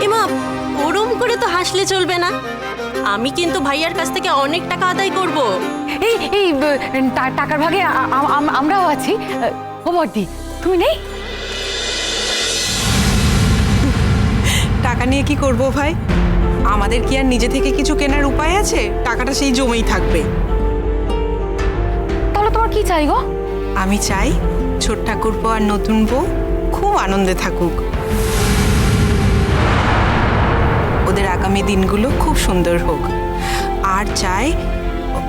এমা ওরম করে তো হাসলে চলবে না। আমি কিন্তু ভাইয়ার কাছ থেকে অনেক টাকা আদায় করব। এই এই টা- টাকার ভাগে আ- আ- আমরাও আছি। ও বর্দি তুমি নেই? টাকা নিয়ে কি করব ভাই? আমাদের কি আর নিজে থেকে কিছু কেনার উপায় আছে? টাকাটা সেই জমেই থাকবে। তাহলে তোমার কি চাই গো? আমি চাই ছোট ঠাকুরপো আর নতুন বউ খুব আনন্দে থাকুক। আগামী দিনগুলো খুব সুন্দর হোক। আর চাই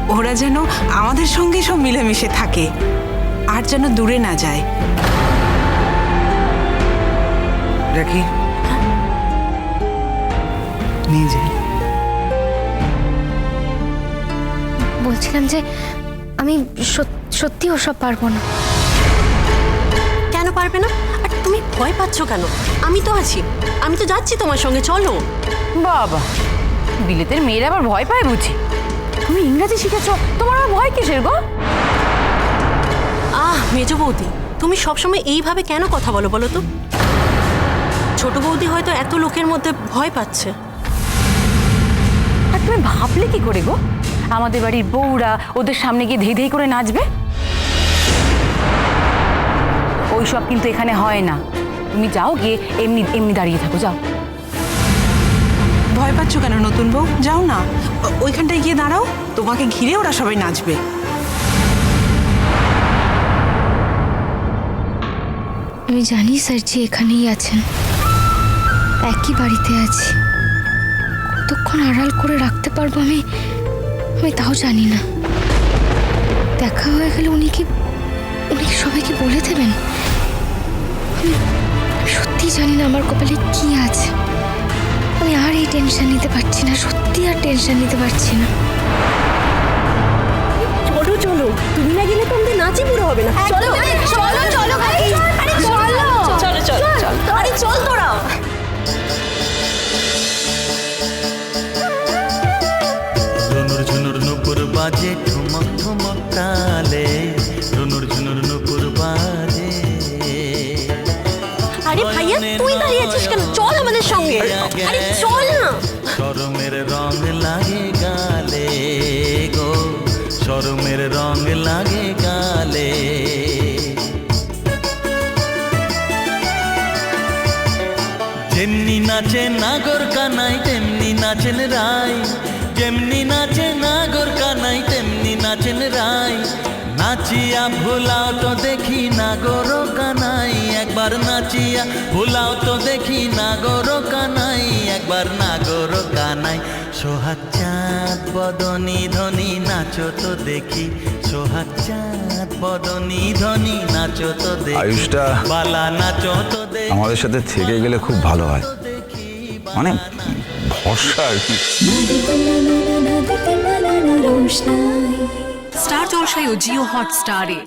ওরা যেন আমাদের সঙ্গে সব মিলেমিশে থাকে। আর যেন দূরে না যায়। রাখি? নিয়ে যাই। বলছিলাম যে আমি সত- সত্যি ওসব পারব না। কেন পারবে না? তুমি ভয় পাচ্ছ কেন? আমি তো আছি। আমি তো যাচ্ছি তোমার সঙ্গে চলো। বাবা বিলেতের মেয়েরা আবার ভয় পায় বুঝি। তুমি ইংরাজি শিখেছো তোমার আবার ভয় কিসের গো? আহ মেজ বৌদি তুমি সবসময় এইভাবে কেন কথা বলো বলো তো? ছোট বৌদি হয়তো এত লোকের মধ্যে ভয় পাচ্ছে। আর তুমি ভাবলে কি করে গো? আমাদের বাড়ির বউরা ওদের সামনে গিয়ে ধেই ধেই করে নাচবে? ওইসব কিন্তু এখানে হয় না। তুমি যাও গিয়ে এমনি এমনি দাঁড়িয়ে থাকো যাও। ভয় পাচ্ছ কেন নতুন বউ? যাও না। ওইখানটায় গিয়ে দাঁড়াও। তোমাকে ঘিরে ওরা সবাই নাচবে। আমি জানি স্যারজি এখানেই আছেন। একই বাড়িতে আছি। কতক্ষণ আড়াল করে রাখতে পারব আমি? আমি তাও জানি না। দেখা হয়ে গেলে উনি কি উনি কি সবাইকে বলে দেবেন? সত্যি জানি না আমার কপালে কি আছে। আমি আর এই টেনশন নিতে পারছি না সত্যি আর টেনশন নিতে পারছি না। চলো চলো। তুমি না গেলে তো আমাদের নাচই পুরো হবে না। চলো। চলো চলো আরে চলো চলো চলো। আরে চল তোরা। ঝুনুর ঝুনুর নুপুর বাজে ঠুমক ঠুমক তালে। সঙ্গে। আরে চল না। শরমের রং লাগে গালে গো। শরমের রং লাগে গালে। যেমনি নাচে নাগর কানাই তেমনি নাচেন রাই। যেমনি নাচে নাগর কানাই তেমনি নাচেন রাই। নাচিয়া ভুলাও তো দেখি নাগর কানাই। একবার নাচিয়া ভুলাও তো দেখি নাগর কানাই একবার নাগর কানাই সোহাগ চাঁদ বদনি ধনি নাচো তো দেখি। সোহাগ চাঁদ বদনি ধনি নাচো তো দেখি। আয়ুষটা বালা নাচো তো দেখি। আমাদের সাথে থেকে গেলে খুব ভালো হয়। মানে ভরসা আর কি। স্টার জলসায় ও জিও হটস্টারে